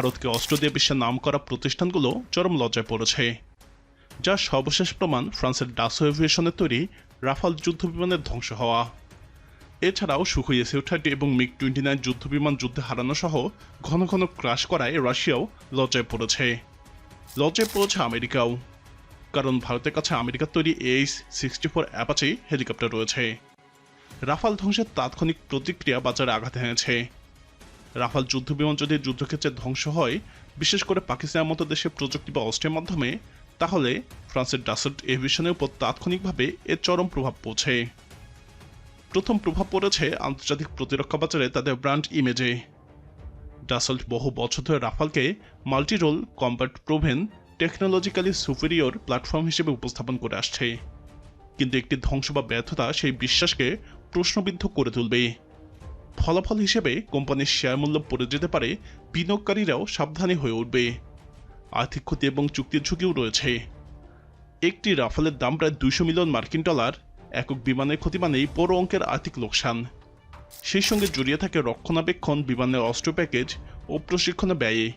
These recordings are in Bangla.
ভারতকে অস্ত্র দিয়ে বিশ্বের নাম করা প্রতিষ্ঠানগুলো চরম লজ্জায় পড়েছে যার সর্বশেষ প্রমাণ ফ্রান্সের ডাসো এভিয়েশনের তৈরি রাফাল যুদ্ধ বিমানের ধ্বংস হওয়া। এছাড়াও সুখই এসিউ থার্টি এবং মিগ টোয়েন্টি নাইন যুদ্ধ বিমান যুদ্ধে হারানো সহ ঘন ঘন ক্রাশ করায় রাশিয়াও লজ্জায় পড়েছে। লজ্জায় পড়েছে আমেরিকাও, কারণ ভারতের কাছে আমেরিকার তৈরি H sixty four Apache helicopter রয়েছে। রাফাল ধ্বংসের তাৎক্ষণিক প্রতিক্রিয়া বাজারে আঘাত এনেছে। রাফাল যুদ্ধ বিমান যদি যুদ্ধক্ষেত্রে ধ্বংস হয়, বিশেষ করে পাকিস্তানের মতো দেশে প্রযুক্তি বা অস্ত্রের মাধ্যমে, তাহলে ফ্রান্সের ডাসল্ট এভিয়েশনের উপর তাৎক্ষণিকভাবে এর চরম প্রভাব পড়ছে। প্রথম প্রভাব পড়েছে আন্তর্জাতিক প্রতিরক্ষা বাজারে তাদের ব্র্যান্ড ইমেজে। ডাসল্ট বহু বছর ধরে রাফালকে multirole combat proven technologically superior platform হিসেবে উপস্থাপন করে আসছে। কিন্তু একটি ধ্বংস বা ব্যর্থতা সেই বিশ্বাসকে প্রশ্নবিদ্ধ করে তুলবে। ফলাফল হিসেবে কোম্পানির শেয়ার মূল্য পড়ে যেতে পারে, বিনিয়োগকারীরাও সাবধানী হয়ে উঠবে। আর্থিক ক্ষতি এবং চুক্তির ঝুঁকিও রয়েছে। একটি রাফালের দাম প্রায় দুইশো মিলিয়ন মার্কিন ডলার, একক বিমানের ক্ষতি মানেই বড় অঙ্কের আর্থিক লোকসান। সেই সঙ্গে জড়িয়ে থাকে রক্ষণাবেক্ষণ, বিমানের অস্ত্র প্যাকেজ ও প্রশিক্ষণে ব্যয়ে।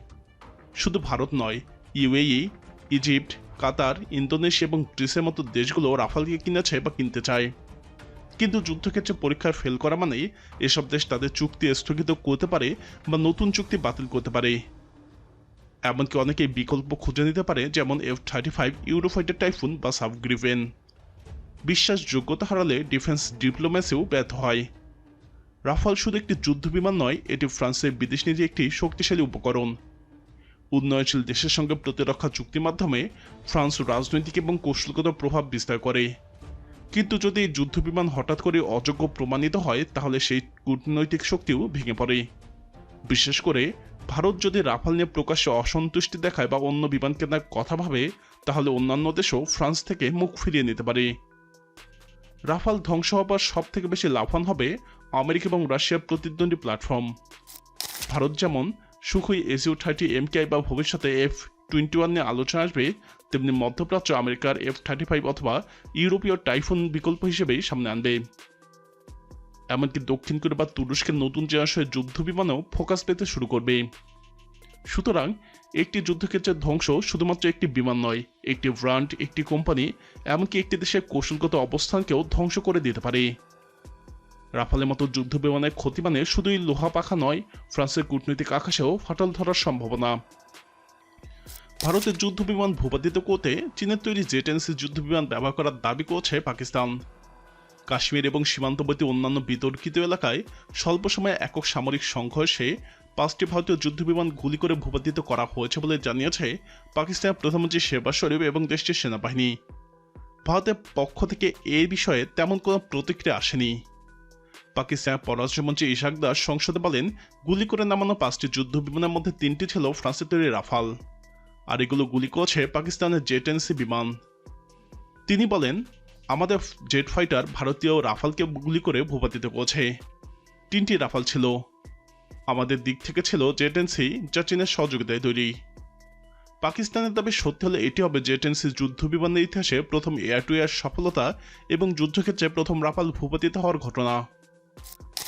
শুধু ভারত নয়, ইউএই, ইজিপ্ট, কাতার, ইন্দোনেশিয়া এবং গ্রিসের মতো দেশগুলো রাফালকে কিনেছে বা কিনতে চায়। কিন্তু যুদ্ধক্ষেত্রে পরীক্ষার ফেল করা মানেই এসব দেশ তাদের চুক্তি স্থগিত করতে পারে বা নতুন চুক্তি বাতিল করতে পারে। এমনকি অনেকেই বিকল্প খুঁজে নিতে পারে, যেমন F thirty five Eurofighter Typhoon বা সাবগ্রিভেন বিশ্বাসযোগ্যতা হারালে ডিফেন্স ডিপ্লোম্যাসিও ব্যর্থ হয়। রাফাল শুধু একটি যুদ্ধ বিমান নয়, এটি ফ্রান্সের বিদেশ নীতির একটি শক্তিশালী উপকরণ। উন্নয়নশীল দেশের সঙ্গে প্রতিরক্ষা চুক্তির মাধ্যমে ফ্রান্স রাজনৈতিক এবং কৌশলগত প্রভাব বিস্তার করে। কিন্তু যদি এই যুদ্ধ বিমান হঠাৎ করে অযোগ্য প্রমাণিত হয়, তাহলে সেই কূটনৈতিক শক্তিও ভেঙে পড়ে। বিশেষ করে, ভারত যদি রাফাল নিয়ে প্রকাশ্যে অসন্তুষ্টি দেখায় বা অন্য বিমান কেনার কথা ভাবে, তাহলে অন্যান্য দেশও ফ্রান্স থেকে মুখ ফিরিয়ে নিতে পারে। রাফাল ধ্বংস হবার সব থেকে বেশি লাভবান হবে আমেরিকা এবং রাশিয়ার প্রতিদ্বন্দ্বী প্ল্যাটফর্ম। ভারত যেমন সুখই এসিউ থার্টি এমকেআই বা ভবিষ্যতে এফ টোয়েন্টি ওয়ান নিয়ে আলোচনা আসবে, তেমনি মধ্যপ্রাচ্য আমেরিকার এফ থার্টি ফাইভ অথবা ইউরোপীয় টাইফুন বিকল্প হিসেবেই সামনে আনবে। এমনকি দক্ষিণ কোরিয়া বা তুরস্কের নতুন জেনারেশনের যুদ্ধ বিমানেও ফোকাস পেতে শুরু করবে। সুতরাং একটি যুদ্ধক্ষেত্রের ধ্বংস শুধুমাত্র একটি বিমান নয়, একটি ব্র্যান্ড, একটি কোম্পানি, এমনকি একটি দেশের কৌশলগত অবস্থানকেও ধ্বংস করে দিতে পারে। রাফালের মতো যুদ্ধ বিমানের ক্ষতি মানে শুধুই লোহা পাখা নয়, ফ্রান্সের কূটনৈতিক আকাশেও ফাটল ধরার সম্ভাবনা। ভারতের যুদ্ধ বিমান ভূপাতিত করতে চীনের তৈরি জেটেন্সি যুদ্ধ বিমান ব্যবহার করার দাবি করছে পাকিস্তান। কাশ্মীর এবং সীমান্তবর্তী অন্যান্য বিতর্কিত এলাকায় স্বল্প সময়ে একক সামরিক সংঘর্ষে পাঁচটি ভারতীয় যুদ্ধ বিমান গুলি করে ভূপাতিত করা হয়েছে বলে জানিয়েছে পাকিস্তানের প্রধানমন্ত্রী শেহবাজ শরীফ এবং দেশটির সেনাবাহিনী। ভারতের পক্ষ থেকে এই বিষয়ে তেমন কোনো প্রতিক্রিয়া আসেনি। পাকিস্তানের পররাষ্ট্রমন্ত্রী ইশাক দাস সংসদে বলেন, গুলি করে নামানো পাঁচটি যুদ্ধ বিমানের মধ্যে তিনটি ছিল ফ্রান্সের তৈরি রাফাল। আর এগুলো গুলি করছে পাকিস্তানের জেটেন্সি বিমান। তিনি বলেন, আমাদের জেট ফাইটার ভারতীয় রাফালকে গুলি করে ভূপাতিত করেছে। তিনটি রাফাল ছিল। আমাদের দিক থেকে ছিল জেটেন্সি যা চীনের সহযোগিতায় তৈরি। পাকিস্তানের দাবি সত্যি হলে এটি হবে জেটেন্সি যুদ্ধ বিমানের ইতিহাসে প্রথম এয়ার টু এয়ার সফলতা এবং যুদ্ধক্ষেত্রে প্রথম রাফাল ভূপাতিত হওয়ার ঘটনা।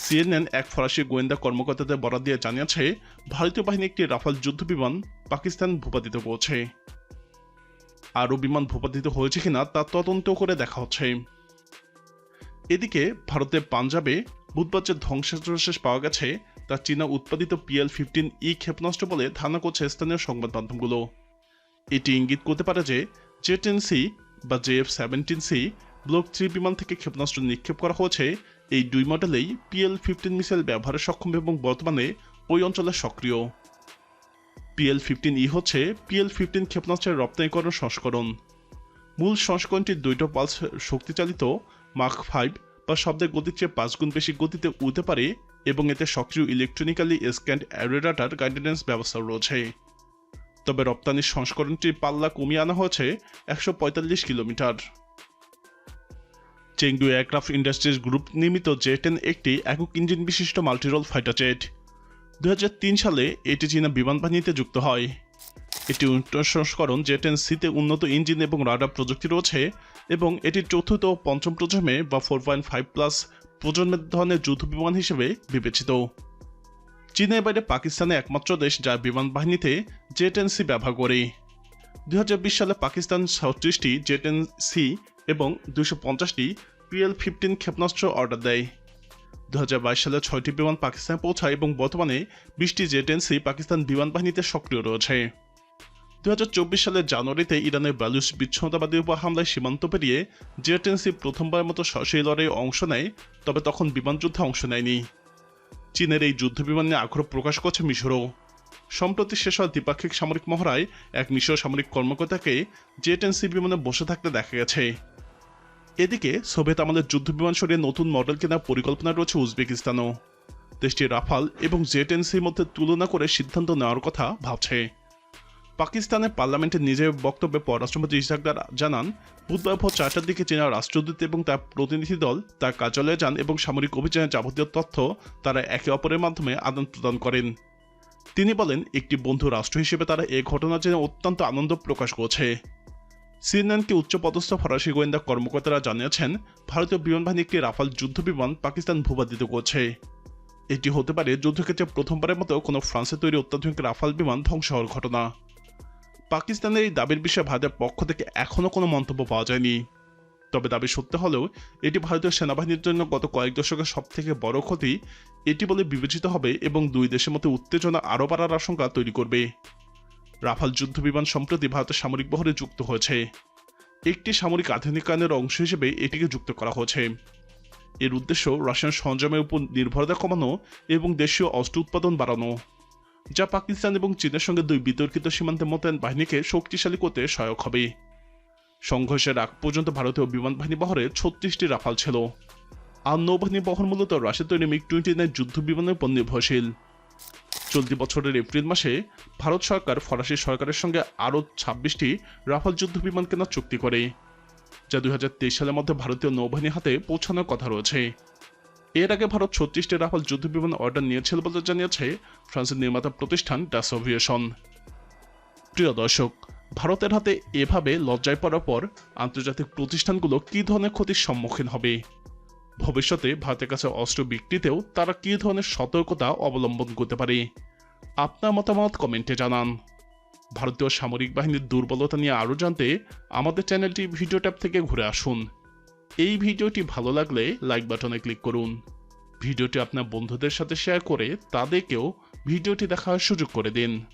সিএনএন এক ফরাসি গোয়েন্দা কর্মকর্তাদের বরাদ দিয়ে জানিয়েছে, ভারতীয় বাহিনী একটি রাফাল যুদ্ধ বিমান পাকিস্তান ভূপাতিত করেছে আরও বিমান ভূপাতিত হয়েছে কিনা তা তদন্ত করে দেখা হচ্ছে। এদিকে ভারতের পাঞ্জাবে বুধবার যে ধ্বংসাবশেষ পাওয়া গেছে, তা চীনা উৎপাদিত পিএল ফিফটিন ই ক্ষেপণাস্ত্র বলে ধারণা করছে স্থানীয় সংবাদ মাধ্যমগুলো। এটি ইঙ্গিত করতে পারে যে, জে টেন সি বা J F seventeen C block three বিমান থেকে ক্ষেপণাস্ত্র নিক্ষেপ করা হয়েছে এই দুই মডেলেই পিএল ফিফটিন মিসাইল ব্যবহারে সক্ষম এবং বর্তমানে ওই অঞ্চলে সক্রিয়। পিএল ফিফটিন ই হচ্ছে পিএল ফিফটিন ক্ষেপণাস্ত্রের রপ্তানিকরণ সংস্করণ। মূল সংস্করণটি দুইটো পালস শক্তিচালিত মার্ক ফাইভ বা শব্দের গতির চেয়ে পাঁচ গুণ বেশি গতিতে উঠতে পারে এবং এতে সক্রিয় ইলেকট্রনিক্যালি স্ক্যান্ড অ্যারেডাটার গাইডেন্স ব্যবস্থা রয়েছে। তবে রপ্তানির সংস্করণটির পাল্লা কমিয়ে আনা হয়েছে একশো পঁয়তাল্লিশ kilometre. Chengdu aircraft industries group নির্মিত জেটেন একটি একক ইঞ্জিন বিশিষ্ট মাল্টিরোল ফাইটার জেট। দুই হাজার তিন সালে এটি চীনা বিমান বাহিনীতে যুক্ত হয়। এটি উন্নত সংস্করণ জেটেন সিতে উন্নত ইঞ্জিন এবং রাডার প্রযুক্তি রয়েছে এবং এটি চতুর্থ ও পঞ্চম প্রজন্মে বা ফোর পয়েন্ট ফাইভ প্লাস প্রজন্মের ধরনের যুদ্ধ বিমান হিসেবে বিবেচিত। চীনের বাইরে পাকিস্তানে একমাত্র দেশ যা বিমান বাহিনীতে জেট এন সি ব্যবহার করে। দুই হাজার বিশ সালে পাকিস্তান ছত্রিশটি জেট এন সি এবং দুশো পঞ্চাশটি পিএল ফিফটিন ক্ষেপণাস্ত্র অর্ডার দেয়। দু হাজার বাইশ সালে ছয়টি বিমান পাকিস্তানে পৌঁছায় এবং বর্তমানে বিশটি জেট এন সি পাকিস্তান বিমান বাহিনীতে সক্রিয় রয়েছে। দু হাজার চব্বিশ সালের জানুয়ারিতে ইরানের ব্যালুস বিচ্ছিন্নতাবাদী উপর হামলায় সীমান্ত পেরিয়ে জেট সি প্রথমবারের মতো সরাসরি লড়াইয়ে অংশ নেয়, তবে তখন বিমান যুদ্ধে অংশ নেয়নি। চীনের এই যুদ্ধ বিমান নিয়ে আগ্রহ প্রকাশ করছে মিশরও। সম্প্রতি শেষ হওয়া দ্বিপাক্ষিক সামরিক মহড়ায় এক মিশর সামরিক কর্মকর্তাকে জেট এন সি বিমানে বসে থাকতে দেখা গেছে। এদিকে সোভিয়েত আমাদের যুদ্ধ বিমান সরিয়ে নতুন মডেল কেনার পরিকল্পনা রয়েছে উজবেকিস্তানও। দেশটি রাফাল এবং জেট এন সির মধ্যে তুলনা করে সিদ্ধান্ত নেওয়ার কথা ভাবছে। পাকিস্তানের পার্লামেন্টে নিজের বক্তব্যে পররাষ্ট্রমন্ত্রী ইসাকদার জানান, বুধবার ভোর চারটার দিকে চীনা রাষ্ট্রদূত এবং তার প্রতিনিধি দল তার কার্যালয়ে যান এবং সামরিক অভিযানের যাবতীয় তথ্য তারা একে অপরের মাধ্যমে আদান প্রদান করেন। তিনি বলেন, একটি বন্ধু রাষ্ট্র হিসেবে তারা এ ঘটনা জেনে অত্যন্ত আনন্দ প্রকাশ করছে। সিএনএনকে উচ্চপদস্থ ফরাসি গোয়েন্দা কর্মকর্তারা জানিয়েছেন, ভারতীয় বিমান বাহিনী একটি রাফাল যুদ্ধ বিমান পাকিস্তান ভূপাতিত করছে। এটি হতে পারে যুদ্ধক্ষেত্রে প্রথমবারের মতো কোনো ফ্রান্সে তৈরি অত্যাধুনিক রাফাল বিমান ধ্বংস হওয়ার ঘটনা। পাকিস্তানের এই দাবির বিষয়ে ভারতের পক্ষ থেকে এখনও কোনো মন্তব্য পাওয়া যায়নি। তবে দাবি সত্য হলেও এটি ভারতীয় সেনাবাহিনীর জন্য গত কয়েক দশকের সব থেকে বড় ক্ষতি। এটি বলে বিবেচিত হবে এবং দুই দেশের মধ্যে উত্তেজনা আরও বাড়ার আশঙ্কা তৈরি করবে। রাফাল যুদ্ধ বিমান সম্প্রতি ভারতের সামরিক বহরে যুক্ত হয়েছে। একটি সামরিক আধুনিকায়নের অংশ হিসেবে এটিকে যুক্ত করা হয়েছে। এর উদ্দেশ্য রাশিয়ান সরঞ্জামের উপর নির্ভরতা কমানো এবং দেশীয় অস্ত্র উৎপাদন বাড়ানো, যা পাকিস্তান এবং চীনের সঙ্গে দুই বিতর্কিত সীমান্তে মোতায়েন বাহিনীকে শক্তিশালী করতে সহায়ক হবে। সংঘর্ষের আগ পর্যন্ত ভারতীয় বিমান বাহিনী বহরে ছত্রিশটি রাফাল ছিল। আর নৌবাহিনী বহর মূলত রাশিয়া তৈরি মিগ টোয়েন্টি নাইন যুদ্ধ বিমানের উপর নির্ভরশীল। চলতি বছরের এপ্রিল মাসে ভারত সরকার ফরাসি সরকারের সঙ্গে আরও ছাব্বিশটি রাফাল যুদ্ধ বিমান কেনার চুক্তি করে, যা দুই হাজার তেইশ সালের মধ্যে ভারতীয় নৌবাহিনীর হাতে পৌঁছানোর কথা রয়েছে। এর আগে ভারত ছত্রিশটি রাফাল যুদ্ধ বিমান অর্ডার নিয়েছিল বলে জানিয়েছে ফ্রান্সের নির্মাতা প্রতিষ্ঠান ডাস অভিয়েশন প্রিয় দর্শক ভারতের হাতে এভাবে লজ্জায় পড়ার পর আন্তর্জাতিক প্রতিষ্ঠানগুলো কী ধরনের ক্ষতির সম্মুখীন হবে? ভবিষ্যতে ভারতের কাছে অস্ত্র বিক্রিতেও তারা কী ধরনের সতর্কতা অবলম্বন করতে পারে? আপনার মতামত কমেন্টে জানান। ভারতীয় সামরিক বাহিনীর দুর্বলতা নিয়ে আরও জানতে আমাদের চ্যানেলটি ভিডিও ট্যাব থেকে ঘুরে আসুন। এই ভিডিওটি ভালো লাগলে লাইক বাটনে ক্লিক করুন। ভিডিওটি আপনার বন্ধুদের সাথে শেয়ার করে তাদেরকেও ভিডিওটি দেখার সুযোগ করে দিন।